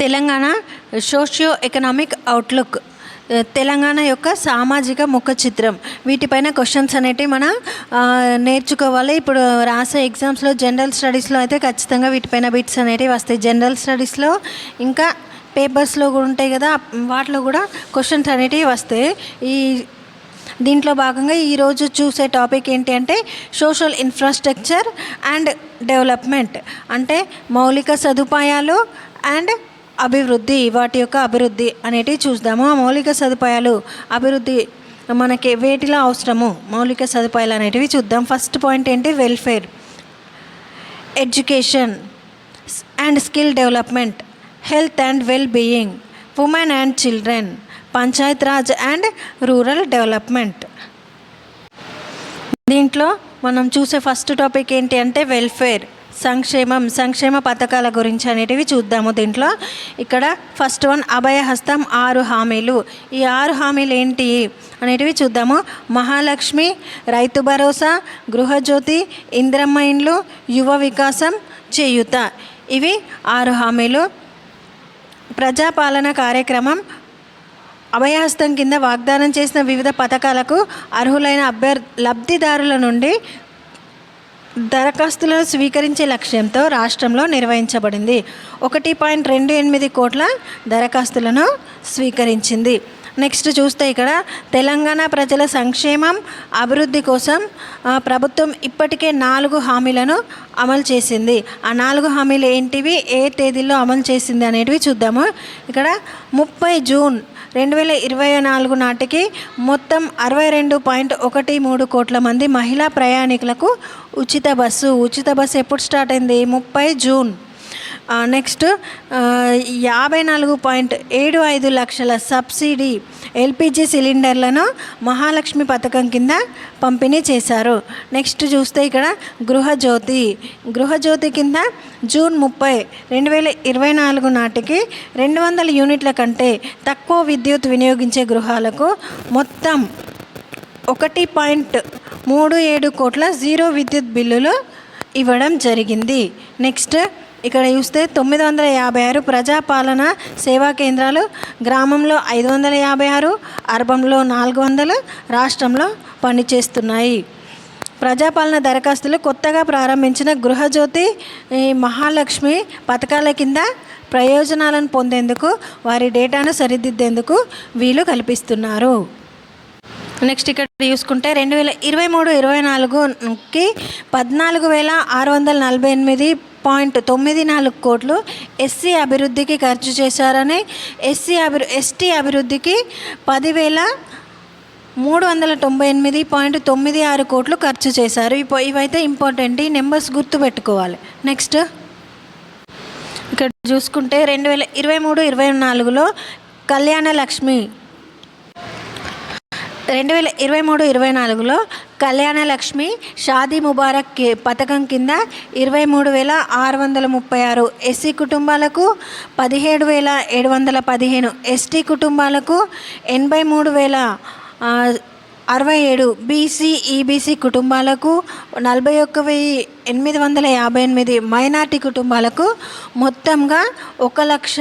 Telangana socio economic outlook Telangana యొక్క సామాజిక ముఖ చిత్రం. వీటిపైన క్వశ్చన్స్ అనేటివి మనం నేర్చుకోవాలి. ఇప్పుడు రాసే ఎగ్జామ్స్లో జనరల్ స్టడీస్లో అయితే ఖచ్చితంగా వీటిపైన బిట్స్ అనేటివి వస్తాయి. జనరల్ స్టడీస్లో ఇంకా పేపర్స్లో కూడా ఉంటాయి కదా వాటిలో కూడా క్వశ్చన్స్ అనేటివి వస్తాయి. ఈ దీంట్లో భాగంగా ఈరోజు చూసే టాపిక్ ఏంటి అంటే సోషల్ ఇన్ఫ్రాస్ట్రక్చర్ అండ్ డెవలప్మెంట్. అంటే మౌలిక సదుపాయాలు అండ్ అభివృద్ధి వాటి యొక్క అభివృద్ధి అనేటివి చూద్దాము. ఆ మౌలిక సదుపాయాలు అభివృద్ధి మనకి వేటిలో అవసరము? మౌలిక సదుపాయాలు అనేటివి చూద్దాం. ఫస్ట్ పాయింట్ ఏంటి? Welfare education and skill development health and well being women and children panchayat raj and rural development. దీంట్లో మనం చూసే ఫస్ట్ టాపిక్ ఏంటి అంటే వెల్ఫేర్. సంక్షేమం సంక్షేమ పథకాల గురించి అనేటివి చూద్దాము దీంట్లో. ఇక్కడ ఫస్ట్ వన్ అభయహస్తం ఆరు హామీలు. ఈ ఆరు హామీలు ఏంటి అనేటివి చూద్దాము. మహాలక్ష్మి రైతు భరోసా గృహజ్యోతి ఇంద్రమ్మ ఇండ్లు యువ వికాసం చేయుత. ఇవి ఆరు హామీలు. ప్రజాపాలన కార్యక్రమం. అభయహస్తం కింద వాగ్దానం చేసిన వివిధ పథకాలకు అర్హులైన అభ్యర్ లబ్ధిదారుల నుండి దరఖాస్తులను స్వీకరించే లక్ష్యంతో రాష్ట్రంలో నిర్వహించబడింది. ఒకటి పాయింట్ రెండు ఎనిమిది కోట్ల దరఖాస్తులను స్వీకరించింది. నెక్స్ట్ చూస్తే ఇక్కడ తెలంగాణ ప్రజల సంక్షేమం అభివృద్ధి కోసం ప్రభుత్వం ఇప్పటికే నాలుగు హామీలను అమలు చేసింది. ఆ నాలుగు హామీలు ఏంటివి ఏ తేదీలో అమలు చేసింది అనేటివి చూద్దాము. ఇక్కడ ముప్పై జూన్ రెండు వేల ఇరవై నాలుగు నాటికి మొత్తం అరవై రెండు పాయింట్ ఒకటి మూడు కోట్ల మంది మహిళా ప్రయాణికులకు ఉచిత బస్సు. ఉచిత బస్సు ఎప్పుడు స్టార్ట్ అయింది? ముప్పై జూన్. నెక్స్ట్ యాభై నాలుగు పాయింట్ ఏడు ఐదు లక్షల సబ్సిడీ ఎల్పిజి సిలిండర్లను మహాలక్ష్మి పథకం కింద పంపిణీ చేశారు. నెక్స్ట్ చూస్తే ఇక్కడ గృహజ్యోతి. గృహజ్యోతి కింద జూన్ ముప్పై రెండు వేల ఇరవై నాలుగు నాటికి రెండు వందల యూనిట్ల కంటే తక్కువ విద్యుత్ వినియోగించే గృహాలకు మొత్తం ఒకటి పాయింట్ మూడు ఏడు కోట్ల జీరో విద్యుత్ బిల్లులు ఇవ్వడం జరిగింది. నెక్స్ట్ ఇక్కడ చూస్తే తొమ్మిది వందల యాభై ఆరు ప్రజాపాలన సేవా కేంద్రాలు గ్రామంలో ఐదు వందల యాభై ఆరు అర్బంలో నాలుగు వందలు రాష్ట్రంలో పనిచేస్తున్నాయి. ప్రజాపాలన దరఖాస్తులు కొత్తగా ప్రారంభించిన గృహజ్యోతి మహాలక్ష్మి పథకాల కింద ప్రయోజనాలను పొందేందుకు వారి డేటాను సరిదిద్దేందుకు వీలు కల్పిస్తున్నారు. నెక్స్ట్ ఇక్కడ చూసుకుంటే రెండు వేల ఇరవై మూడు ఇరవై నాలుగుకి పద్నాలుగు వేల ఆరు వందల నలభై ఎనిమిది పాయింట్ తొమ్మిది నాలుగు కోట్లు ఎస్సీ అభివృద్ధికి ఖర్చు చేశారని ఎస్సీ అభి ఎస్టీ అభివృద్ధికి పదివేల మూడు వందల తొంభై ఎనిమిది పాయింట్ తొమ్మిది ఆరు కోట్లు ఖర్చు చేశారు. ఇpo ఇవైతే ఇంపార్టెంట్. ఈ నెంబర్స్ గుర్తుపెట్టుకోవాలి. నెక్స్ట్. ఇక్కడ చూసుకుంటే రెండు వేల ఇరవై మూడు ఇరవై నాలుగులో కళ్యాణ లక్ష్మి రెండు వేల ఇరవై మూడు ఇరవై నాలుగులో కళ్యాణ లక్ష్మి షాదీ ముబారక్ పథకం కింద ఇరవై మూడు వేల ఆరు వందల ముప్పై ఆరు ఎస్సీ కుటుంబాలకు పదిహేడు వేల ఏడు వందల పదిహేను ఎస్టీ కుటుంబాలకు ఎనభై మూడు వేల అరవై ఏడు బీసీ ఈబీసీ కుటుంబాలకు నలభై ఒక్క వెయ్యి ఎనిమిది వందల యాభై ఎనిమిది మైనార్టీ కుటుంబాలకు మొత్తంగా ఒక లక్ష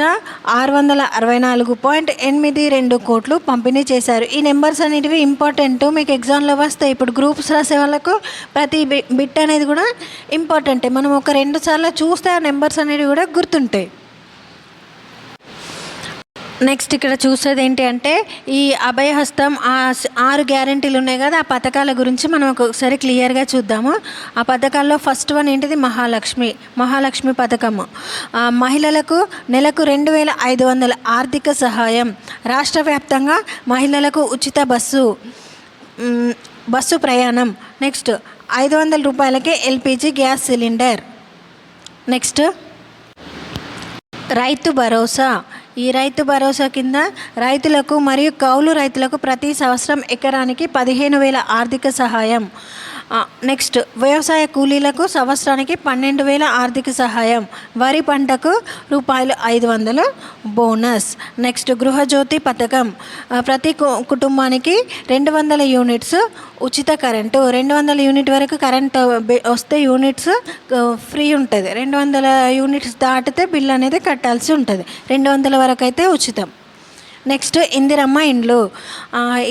ఆరు వందల అరవై నాలుగు పాయింట్ ఎనిమిది రెండు కోట్లు పంపిణీ చేశారు. ఈ నెంబర్స్ అనేటివి ఇంపార్టెంట్. మీకు ఎగ్జామ్లో వస్తాయి ఇప్పుడు గ్రూప్స్ రాసే వాళ్ళకు ప్రతి బి- బిట్ అనేది కూడా ఇంపార్టెంటే. మనం ఒక రెండు సార్లు చూస్తే ఆ నెంబర్స్ అనేవి కూడా గుర్తుంటాయి. నెక్స్ట్ ఇక్కడ చూసేది ఏంటి అంటే ఈ అభయహస్తం ఆ ఆరు గ్యారెంటీలు ఉన్నాయి కదా ఆ పథకాల గురించి మనం ఒకసారి క్లియర్గా చూద్దాము. ఆ పథకాల్లో ఫస్ట్ వన్ ఏంటిది? మహాలక్ష్మి మహాలక్ష్మి పథకము మహిళలకు నెలకు రెండు వేల ఐదు వందల ఆర్థిక సహాయం. రాష్ట్ర వ్యాప్తంగా మహిళలకు ఉచిత బస్సు బస్సు ప్రయాణం. నెక్స్ట్ ఐదు వందల రూపాయలకే LPG gas cylinder. Next Rythu Bharosa. ఈ రైతు భరోసా కింద రైతులకు మరియు కౌలు రైతులకు ప్రతి సంవత్సరం ఎకరానికి పదిహేను వేల ఆర్థిక సహాయం. నెక్స్ట్ వ్యవసాయ కూలీలకు సంవత్సరానికి పన్నెండు వేల ఆర్థిక సహాయం. వరి పంటకు రూపాయలు ఐదు వందలు బోనస్. నెక్స్ట్ గృహజ్యోతి పథకం. ప్రతి కు- కుటుంబానికి రెండు వందల యూనిట్స్ ఉచిత కరెంటు. రెండు వందల యూనిట్ వరకు కరెంట్ వస్తే యూనిట్స్ ఫ్రీ ఉంటుంది. రెండు వందల యూనిట్స్ దాటితే బిల్ అనేది కట్టాల్సి ఉంటుంది. రెండు వందల వరకు అయితే ఉచితం. నెక్స్ట్ ఇందిరమ్మ ఇండ్లు.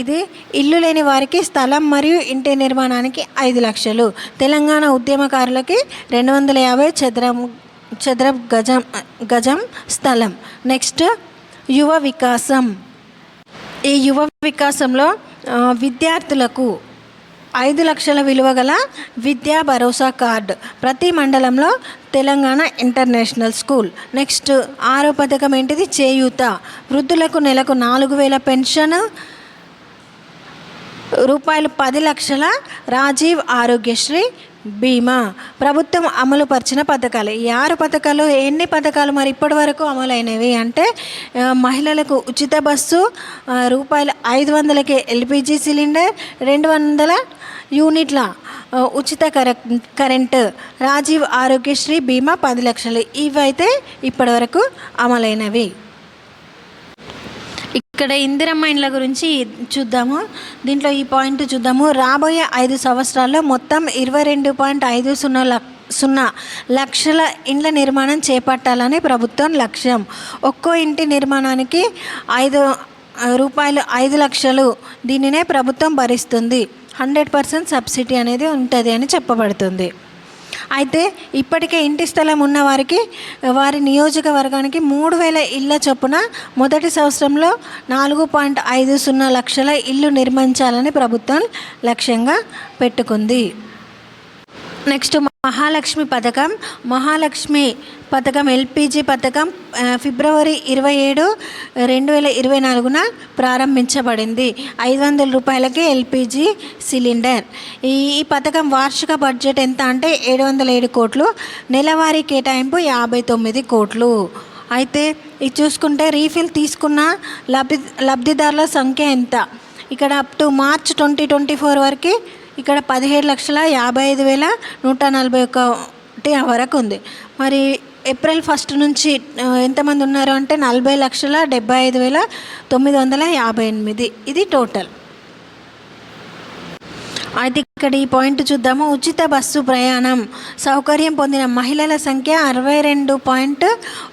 ఇది ఇల్లు లేని వారికి స్థలం మరియు ఇంటి నిర్మాణానికి ఐదు లక్షలు. తెలంగాణ ఉద్యమకారులకి రెండు వందల యాభై చదరం చదరపు గజం గజం స్థలం. నెక్స్ట్ యువ వికాసం. ఈ యువ వికాసంలో విద్యార్థులకు ఐదు లక్షల విలువ గల విద్యా భరోసా కార్డు ప్రతి మండలంలో తెలంగాణ ఇంటర్నేషనల్ స్కూల్. నెక్స్ట్ ఆరో పథకం ఏంటిది? చేయూత. వృద్ధులకు నెలకు నాలుగు వేల పెన్షన్. రూపాయలు పది లక్షల రాజీవ్ ఆరోగ్యశ్రీ బీమా. ప్రభుత్వం అమలుపరిచిన పథకాలు. ఈ ఆరు పథకాలు ఎన్ని పథకాలు మరి ఇప్పటి వరకు అమలైనవి అంటే మహిళలకు ఉచిత బస్సు రూపాయలు ఐదు వందలకి ఎల్పిజి సిలిండర్ రెండు వందల యూనిట్ల ఉచిత కరెంట్ కరెంటు రాజీవ్ ఆరోగ్యశ్రీ బీమా పది లక్షలు. ఇవైతే ఇప్పటివరకు అమలైనవి. ఇక్కడ ఇందిరమ్మ ఇండ్ల గురించి చూద్దాము. దీంట్లో ఈ పాయింట్ చూద్దాము. రాబోయే ఐదు సంవత్సరాల్లో మొత్తం ఇరవై రెండు పాయింట్ ఐదు సున్నా ల సున్నా లక్షల ఇండ్ల నిర్మాణం చేపట్టాలని ప్రభుత్వం లక్ష్యం. ఒక్కో ఇంటి నిర్మాణానికి ఐదు రూపాయలు ఐదు లక్షలు దీనినే ప్రభుత్వం భరిస్తుంది. హండ్రెడ్ పర్సెంట్ సబ్సిడీ అనేది ఉంటుంది అని చెప్పబడుతుంది. అయితే ఇప్పటికే ఇంటి స్థలం ఉన్న వారికి వారి నియోజకవర్గానికి మూడు వేల ఇళ్ళ చొప్పున మొదటి సంవత్సరంలో నాలుగు పాయింట్ ఐదు సున్నా లక్షల ఇల్లు నిర్మించాలని ప్రభుత్వం లక్ష్యంగా పెట్టుకుంది. నెక్స్ట్ మహాలక్ష్మి పథకం మహాలక్ష్మి పథకం ఎల్పిజి పథకం ఫిబ్రవరి ఇరవై ఏడు రెండు వేల ఇరవై నాలుగున ప్రారంభించబడింది. ఐదు వందల రూపాయలకి ఎల్పిజి సిలిండర్. ఈ ఈ పథకం వార్షిక బడ్జెట్ ఎంత అంటే ఏడు వందల ఏడు కోట్లు నెలవారీ కేటాయింపు యాభై తొమ్మిది కోట్లు. అయితే ఇది చూసుకుంటే రీఫిల్ తీసుకున్న లబ్ధి లబ్ధిదారుల సంఖ్య ఎంత? ఇక్కడ up to March twenty twenty four వరకు ఇక్కడ పదిహేడు లక్షల యాభై ఐదు వేల నూట నలభై ఒకటి వరకు ఉంది. మరి ఏప్రిల్ ఫస్ట్ నుంచి ఎంతమంది ఉన్నారు అంటే నలభై లక్షల డెబ్బై ఐదు వేల తొమ్మిది వందల యాభై ఎనిమిది. ఇది టోటల్. అయితే ఇక్కడ ఈ పాయింట్ చూద్దాము. ఉచిత బస్సు ప్రయాణం. సౌకర్యం పొందిన మహిళల సంఖ్య అరవై రెండు పాయింట్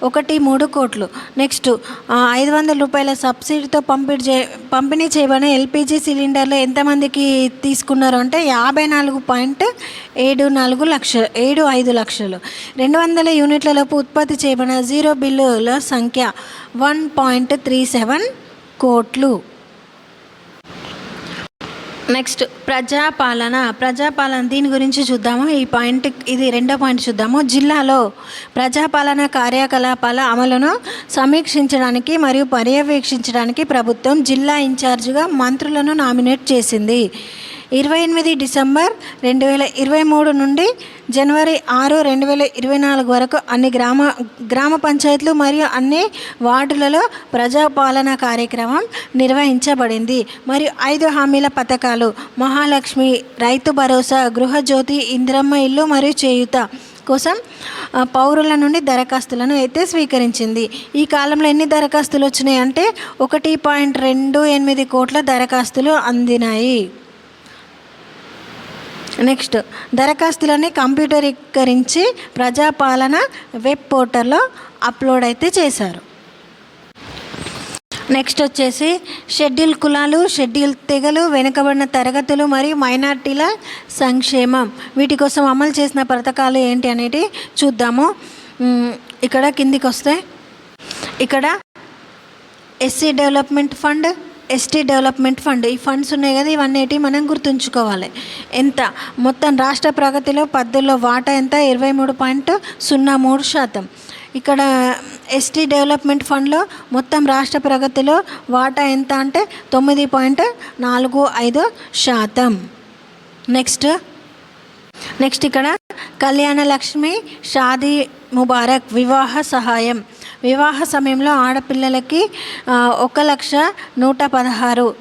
ఒకటి మూడు కోట్లు. నెక్స్ట్ ఐదు వందల రూపాయల సబ్సిడీతో పంపిణీ చే పంపిణీ చేయబడిన ఎల్పిజి సిలిండర్లు ఎంతమందికి తీసుకున్నారు అంటే యాభై నాలుగు పాయింట్ ఏడు నాలుగు లక్షలు ఏడు ఐదు లక్షలు. రెండు వందల యూనిట్లలోపు ఉత్పత్తి చేయబడిన జీరో బిల్లుల సంఖ్య వన్ పాయింట్ త్రీ సెవెన్ కోట్లు. నెక్స్ట్ ప్రజాపాలన. ప్రజాపాలన దీని గురించి చూద్దాము. ఈ పాయింట్ ఇది రెండో పాయింట్ చూద్దాము. జిల్లాలో ప్రజాపాలన కార్యకలాపాల అమలును సమీక్షించడానికి మరియు పర్యవేక్షించడానికి ప్రభుత్వం జిల్లా ఇన్ఛార్జిగా మంత్రులను నామినేట్ చేసింది. ఇరవై ఎనిమిది డిసెంబర్ రెండు వేల ఇరవై మూడు నుండి జనవరి ఆరు రెండు వేల ఇరవై నాలుగు వరకు అన్ని గ్రామ గ్రామ పంచాయతీలు మరియు అన్ని వార్డులలో ప్రజాపాలన కార్యక్రమం నిర్వహించబడింది. మరియు ఐదు హామీల పథకాలు మహాలక్ష్మి రైతు భరోసా గృహజ్యోతి ఇందిరమ్మ ఇల్లు మరియు చేయుత కోసం పౌరుల నుండి దరఖాస్తులను అయితే స్వీకరించింది. ఈ కాలంలో ఎన్ని దరఖాస్తులు వచ్చినాయి అంటే ఒకటి పాయింట్ రెండు ఎనిమిది కోట్ల దరఖాస్తులు అందినాయి. నెక్స్ట్ దరఖాస్తులని కంప్యూటరీకరించి ప్రజాపాలన వెబ్ పోర్టల్లో అప్లోడ్ అయితే చేశారు. నెక్స్ట్ వచ్చేసి షెడ్యూల్ కులాలు షెడ్యూల్ తెగలు వెనుకబడిన తరగతులు మరియు మైనార్టీల సంక్షేమం. వీటి కోసం అమలు చేసిన పథకాలు ఏంటి అనేది చూద్దాము. ఇక్కడ కిందికి వస్తే ఇక్కడ SC development fund ST development fund ఈ ఫండ్స్ ఉన్నాయి కదా ఇవన్నీ మనం గుర్తుంచుకోవాలి. ఎంత? మొత్తం రాష్ట్ర ప్రగతిలో పద్దుల్లో వాటా ఎంత? ఇరవై మూడు పాయింట్ సున్నా మూడు శాతం. ఇక్కడ ఎస్టీ డెవలప్మెంట్ ఫండ్లో మొత్తం రాష్ట్ర ప్రగతిలో వాటా ఎంత అంటే తొమ్మిది పాయింట్ నాలుగు ఐదు శాతం. నెక్స్ట్ నెక్స్ట్ ఇక్కడ కళ్యాణ లక్ష్మి షాదీ ముబారక్ వివాహ సహాయం. వివాహ సమయంలో ఆడపిల్లలకి ఒక లక్ష నూట పదహారు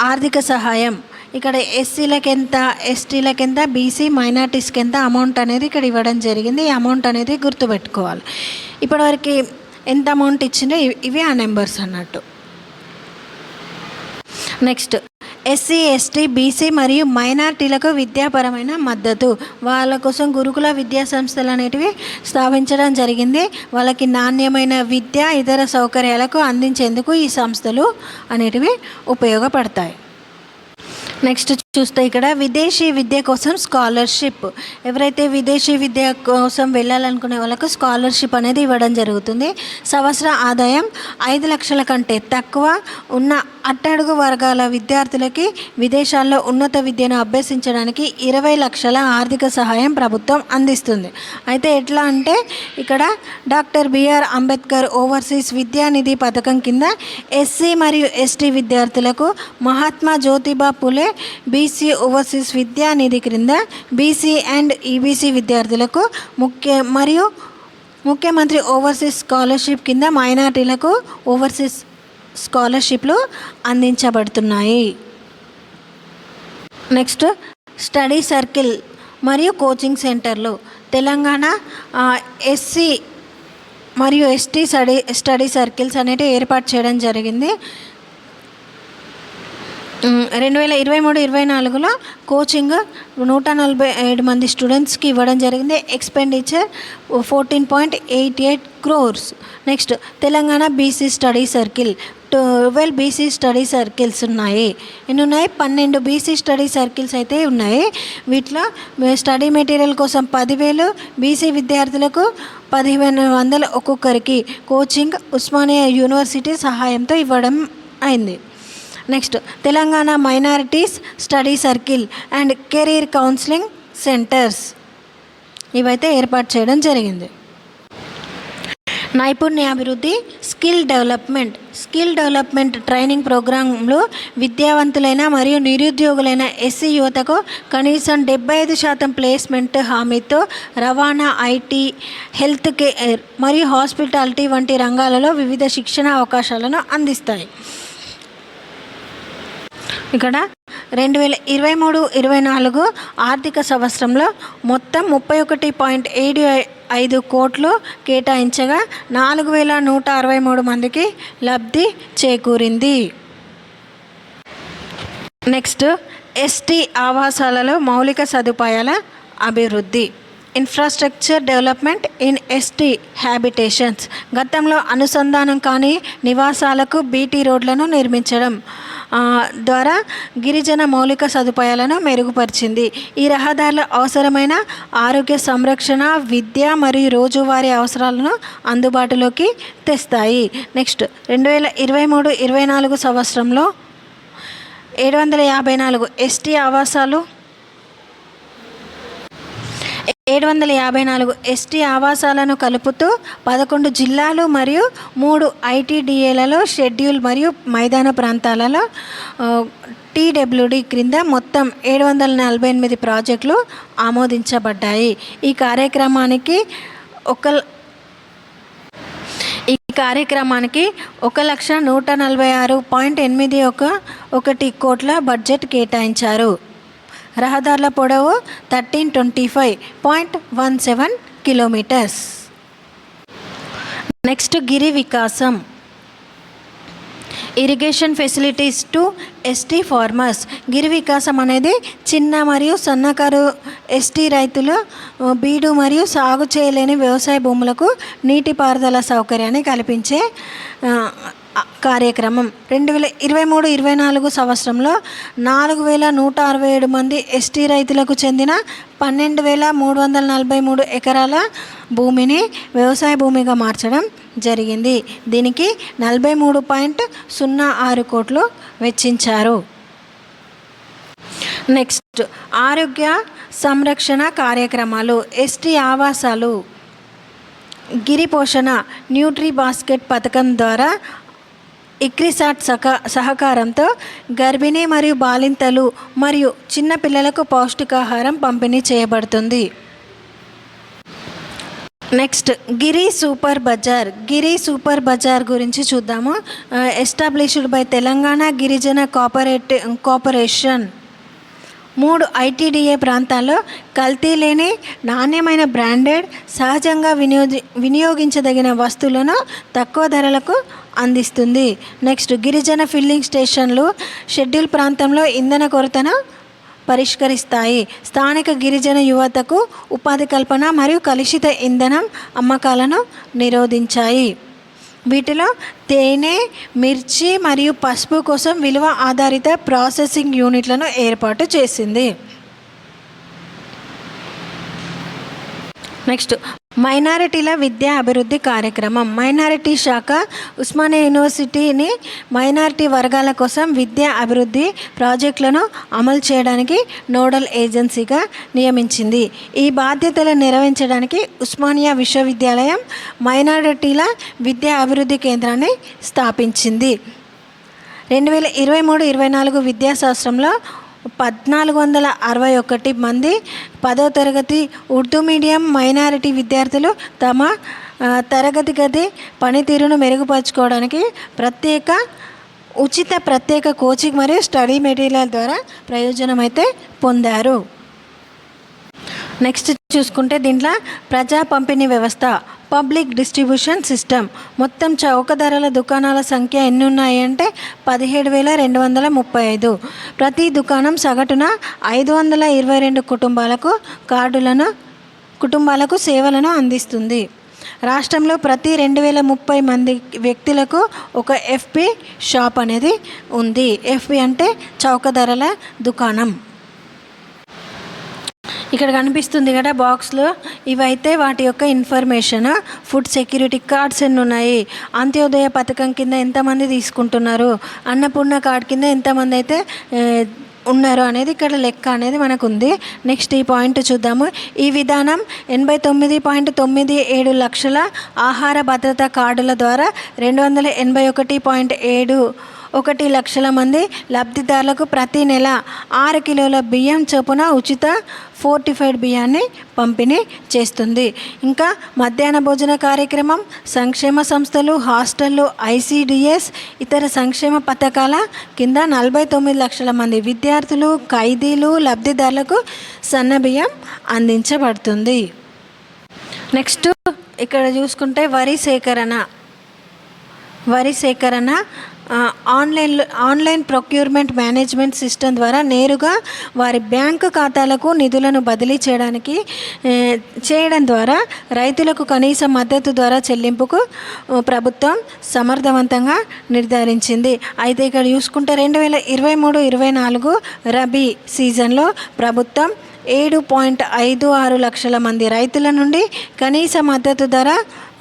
ఆర్థిక సహాయం. ఇక్కడ ఎస్సీలకు ఎంత ఎస్టీలకు ఎంత బీసీ మైనార్టీస్కి ఎంత అమౌంట్ అనేది ఇక్కడ ఇవ్వడం జరిగింది. ఈ అమౌంట్ అనేది గుర్తుపెట్టుకోవాలి. ఇప్పటివరకు ఎంత అమౌంట్ ఇచ్చిందో ఇవి- ఇవి ఆ నెంబర్స్ అన్నట్టు. నెక్స్ట్. ఎస్సీ ఎస్టీ బీసీ మరియు మైనార్టీలకు విద్యాపరమైన మద్దతు. వాళ్ళ కోసం గురుకుల విద్యా సంస్థలు అనేటివి స్థాపించడం జరిగింది. వాళ్ళకి నాణ్యమైన విద్య ఇతర సౌకర్యాలకు అందించేందుకు ఈ సంస్థలు అనేటివి ఉపయోగపడతాయి. నెక్స్ట్ చూస్తే ఇక్కడ విదేశీ విద్య కోసం స్కాలర్షిప్. ఎవరైతే విదేశీ విద్య కోసం వెళ్ళాలనుకునే వాళ్ళకు స్కాలర్షిప్ అనేది ఇవ్వడం జరుగుతుంది. సంవత్సర ఆదాయం ఐదు లక్షల కంటే తక్కువ ఉన్న అట్టడుగు వర్గాల విద్యార్థులకి విదేశాల్లో ఉన్నత విద్యను అభ్యసించడానికి ఇరవై లక్షల ఆర్థిక సహాయం ప్రభుత్వం అందిస్తుంది. అయితే ఎట్లా అంటే ఇక్కడ doctor BR Ambedkar overseas Vidyanidhi పథకం కింద ఎస్సీ మరియు ఎస్టీ విద్యార్థులకు మహాత్మా జ్యోతిబా పులే బీసీ ఓవర్సీస్ విద్యానిధి క్రింద బీసీ అండ్ ఈబీసీ విద్యార్థులకు ముఖ్య మరియు ముఖ్యమంత్రి ఓవర్సీస్ స్కాలర్షిప్ కింద మైనార్టీలకు ఓవర్సీస్ స్కాలర్షిప్లు అందించబడుతున్నాయి. నెక్స్ట్ స్టడీ సర్కిల్ మరియు కోచింగ్ సెంటర్లు. తెలంగాణ ఎస్సీ మరియు ఎస్టీ స్టడీ స్టడీ సర్కిల్స్ అనేటివి ఏర్పాటు చేయడం జరిగింది. రెండు వేల ఇరవై మూడు ఇరవై నాలుగులో కోచింగ్ నూట నలభై ఏడు మంది స్టూడెంట్స్కి ఇవ్వడం జరిగింది. Expenditure fourteen point eight eight crores next Telangana BC study circle twelve BC study circles ఉన్నాయి. ఎన్ని ఉన్నాయి? పన్నెండు బీసీ స్టడీ సర్కిల్స్ అయితే ఉన్నాయి. వీటిలో స్టడీ మెటీరియల్ కోసం పదివేలు బీసీ విద్యార్థులకు పదిహేను వందలు ఒక్కొక్కరికి. కోచింగ్ ఉస్మానియా యూనివర్సిటీ సహాయంతో ఇవ్వడం అయింది. Next Telangana minorities study circle and career counselling centres ఇవైతే ఏర్పాటు చేయడం జరిగింది. నైపుణ్యాభివృద్ధి skill development. Skill development training ప్రోగ్రాంలు విద్యావంతులైన మరియు నిరుద్యోగులైన ఎస్సీ యువతకు కనీసం డెబ్బై ఐదు శాతం ప్లేస్మెంట్ హామీతో రవాణా ఐటీ హెల్త్ కేర్ మరియు హాస్పిటాలిటీ వంటి రంగాలలో వివిధ శిక్షణ అవకాశాలను అందిస్తాయి. ఇక్కడ రెండు వేల ఇరవై మూడు ఇరవై నాలుగు ఆర్థిక సంవత్సరంలో మొత్తం ముప్పై ఒకటి పాయింట్ ఏడు ఐదు కోట్లు కేటాయించగా నాలుగు వేల నూట అరవై మూడు మందికి లబ్ధి చేకూరింది. నెక్స్ట్ ఎస్టీ ఆవాసాలలో మౌలిక సదుపాయాల అభివృద్ధి. Infrastructure development in ST habitations. గతంలో అనుసంధానం కాని నివాసాలకు బీటీ రోడ్లను నిర్మించడం. ద్వారా గిరిజన మౌలిక సదుపాయాలను మెరుగుపరిచింది. ఈ రహదారుల అవసరమైన ఆరోగ్య సంరక్షణ విద్య మరియు రోజువారీ అవసరాలను అందుబాటులోకి తెస్తాయి. నెక్స్ట్ రెండు వేల ఇరవై మూడు ఇరవై నాలుగు సంవత్సరంలో ఏడు వందల యాభై నాలుగు ఎస్టీ ఆవాసాలు ఏడు వందల యాభై నాలుగు ఎస్టీ ఆవాసాలను కలుపుతూ పదకొండు జిల్లాలు మరియు మూడు ఐటీడీఏలలో షెడ్యూల్ మరియు మైదాన ప్రాంతాలలో టీడబ్ల్యూడి క్రింద మొత్తం ఏడు వందల నలభై ఎనిమిది ప్రాజెక్టులు ఆమోదించబడ్డాయి. ఈ కార్యక్రమానికి ఒక ఈ కార్యక్రమానికి ఒక లక్ష నూట నలభై ఆరు పాయింట్ ఎనిమిది ఒక ఒకటి కోట్ల బడ్జెట్ కేటాయించారు. రహదారుల పొడవు thirteen twenty five point one seven kilometres. Next Giri Vikasam. Irrigation facilities to ST farmers. Giri Vikasam అనేది చిన్న మరియు సన్నకారు ఎస్టీ రైతులు బీడు మరియు సాగు చేయలేని వ్యవసాయ భూములకు నీటిపారుదల సౌకర్యాన్ని కల్పించే కార్యక్రమం. రెండు వేల ఇరవై మూడు ఇరవై నాలుగు సంవత్సరంలో నాలుగు వేల నూట అరవై ఏడు మంది ఎస్టీ రైతులకు చెందిన పన్నెండు వేల మూడు వందల నలభై మూడు ఎకరాల భూమిని వ్యవసాయ భూమిగా మార్చడం జరిగింది. దీనికి నలభై మూడు పాయింట్ సున్నా ఆరు కోట్లు వెచ్చించారు. నెక్స్ట్ ఆరోగ్య సంరక్షణ కార్యక్రమాలు ఎస్టీ ఆవాసాలు గిరి పోషణ న్యూట్రీ బాస్కెట్ పథకం ద్వారా ఇక్రిసాట్ సహ సహకారంతో గర్భిణీ మరియు బాలింతలు మరియు చిన్నపిల్లలకు పౌష్టికాహారం పంపిణీ చేయబడుతుంది. Next Giri super bazaar. Giri super bazaar గురించి చూద్దాము. ఎస్టాబ్లిష్డ్ బై తెలంగాణ గిరిజన కోఆపరేటి కోఆపరేషన్ మూడు ఐటీడీఏ ప్రాంతాల్లో కల్తీ లేని నాణ్యమైన బ్రాండెడ్ సహజంగా వినియోగి వినియోగించదగిన వస్తువులను తక్కువ ధరలకు అందిస్తుంది. నెక్స్ట్ గిరిజన ఫిల్లింగ్ స్టేషన్లు షెడ్యూల్ ప్రాంతంలో ఇంధన కొరతను పరిష్కరిస్తాయి. స్థానిక గిరిజన యువతకు ఉపాధి కల్పన మరియు కలుషిత ఇంధనం అమ్మకాలను నిరోధించాయి. వీటిలో తేనె మిర్చి మరియు పసుపు కోసం విలువ ఆధారిత ప్రాసెసింగ్ యూనిట్లను ఏర్పాటు చేసింది. నెక్స్ట్ మైనారిటీల విద్యా అభివృద్ధి కార్యక్రమం. మైనారిటీ శాఖ ఉస్మానియా యూనివర్సిటీని మైనారిటీ వర్గాల కోసం విద్యా అభివృద్ధి ప్రాజెక్టులను అమలు చేయడానికి నోడల్ ఏజెన్సీగా నియమించింది. ఈ బాధ్యతలను నిర్వహించడానికి ఉస్మానియా విశ్వవిద్యాలయం మైనారిటీల విద్యా అభివృద్ధి కేంద్రాన్ని స్థాపించింది. రెండు వేల ఇరవై మూడు ఇరవై నాలుగు విద్యా సంవత్సరంలో పద్నాలుగు వందల అరవై ఒకటి మంది పదో తరగతి ఉర్దూ మీడియం మైనారిటీ విద్యార్థులు తమ తరగతి గది పనితీరును మెరుగుపరచుకోవడానికి ప్రత్యేక ఉచిత ప్రత్యేక కోచింగ్ మరియు స్టడీ మెటీరియల్ ద్వారా ప్రయోజనం అయితే పొందారు. నెక్స్ట్ చూసుకుంటే దీంట్లో ప్రజా పంపిణీ వ్యవస్థ పబ్లిక్ డిస్ట్రిబ్యూషన్ సిస్టమ్. మొత్తం చౌక ధరల దుకాణాల సంఖ్య ఎన్ని ఉన్నాయి అంటే పదిహేడు వేల రెండు వందల ముప్పై ఐదు. ప్రతి దుకాణం సగటున ఐదు వందల ఇరవై రెండు కుటుంబాలకు కార్డులను కుటుంబాలకు సేవలను అందిస్తుంది. రాష్ట్రంలో ప్రతి రెండు వేల ముప్పై మంది వ్యక్తులకు ఒక ఎఫ్పి షాప్ అనేది ఉంది. ఎఫ్పి అంటే చౌక ధరల దుకాణం. ఇక్కడ కనిపిస్తుంది కదా బాక్స్లో. ఇవైతే వాటి యొక్క ఇన్ఫర్మేషన్. ఫుడ్ సెక్యూరిటీ కార్డ్స్ ఎన్ని ఉన్నాయి? అంత్యోదయ పథకం కింద ఎంతమంది తీసుకుంటున్నారు? అన్నపూర్ణ కార్డ్ కింద ఎంతమంది అయితే ఉన్నారు అనేది ఇక్కడ లెక్క అనేది మనకు ఉంది నెక్స్ట్ ఈ పాయింట్ చూద్దాము. ఈ విధానం ఎనభై తొమ్మిది పాయింట్ తొమ్మిది ఏడు లక్షల ఆహార భద్రత కార్డుల ద్వారా రెండు వందల ఎనభై ఒకటి పాయింట్ ఏడు ఒకటి లక్షల మంది లబ్ధిదారులకు ప్రతి నెల ఆరు కిలోల బియ్యం చొప్పున ఉచిత ఫోర్టిఫైడ్ బియ్యాన్ని పంపిణీ చేస్తుంది. ఇంకా మధ్యాహ్న భోజన కార్యక్రమం సంక్షేమ సంస్థలు హాస్టళ్ళు ఐసిడిఎస్ ఇతర సంక్షేమ పథకాల కింద నలభై తొమ్మిది లక్షల మంది విద్యార్థులు ఖైదీలు లబ్ధిదారులకు సన్న బియ్యం అందించబడుతుంది. నెక్స్ట్ ఇక్కడ చూసుకుంటే వరి సేకరణ. వరి సేకరణ ఆన్లైన్లో online online procurement management system ద్వారా నేరుగా వారి బ్యాంకు ఖాతాలకు నిధులను బదిలీ చేయడానికి చేయడం ద్వారా రైతులకు కనీస మద్దతు ద్వారా చెల్లింపుకు ప్రభుత్వం సమర్థవంతంగా నిర్ధారించింది. అయితే ఇక్కడ చూసుకుంటే రెండు వేల ఇరవై మూడు ఇరవై నాలుగు రబీ సీజన్లో ప్రభుత్వం ఏడు పాయింట్ ఐదు ఆరు లక్షల మంది రైతుల నుండి కనీస మద్దతు ధర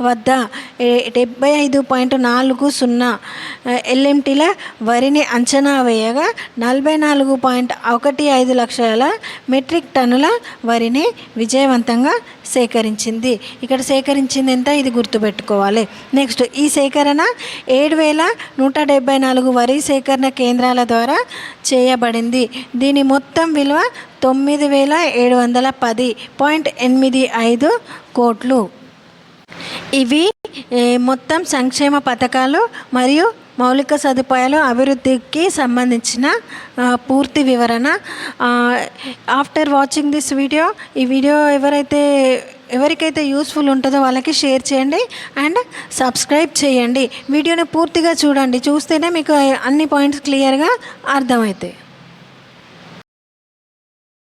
వద్ద ఏ- డెబ్బై ఐదు పాయింట్ నాలుగు సున్నా ఎల్ఎంటీల వరిని అంచనా వేయగా నలభై నాలుగు పాయింట్ ఒకటి ఐదు లక్షల మెట్రిక్ టన్నుల వరిని విజయవంతంగా సేకరించింది. ఇక్కడ సేకరించింది ఎంత? ఇది గుర్తుపెట్టుకోవాలి. నెక్స్ట్ ఈ సేకరణ ఏడు వేల నూట డెబ్బై నాలుగు వరి సేకరణ కేంద్రాల ద్వారా చేయబడింది. దీని మొత్తం విలువ తొమ్మిది వేల ఏడు వందల పది పాయింట్ ఎనిమిది ఐదు కోట్లు. ఇవి మొత్తం సంక్షేమ పథకాలు మరియు మౌలిక సదుపాయాలు అభివృద్ధికి సంబంధించిన పూర్తి వివరణ. ఆఫ్టర్ వాచింగ్ దిస్ వీడియో ఈ వీడియో ఎవరైతే ఎవరికైతే యూస్ఫుల్ ఉంటుందో వాళ్ళకి షేర్ చేయండి అండ్ సబ్స్క్రైబ్ చేయండి. వీడియోని పూర్తిగా చూడండి. చూస్తేనే మీకు అన్ని పాయింట్స్ క్లియర్గా అర్థమవుతాయి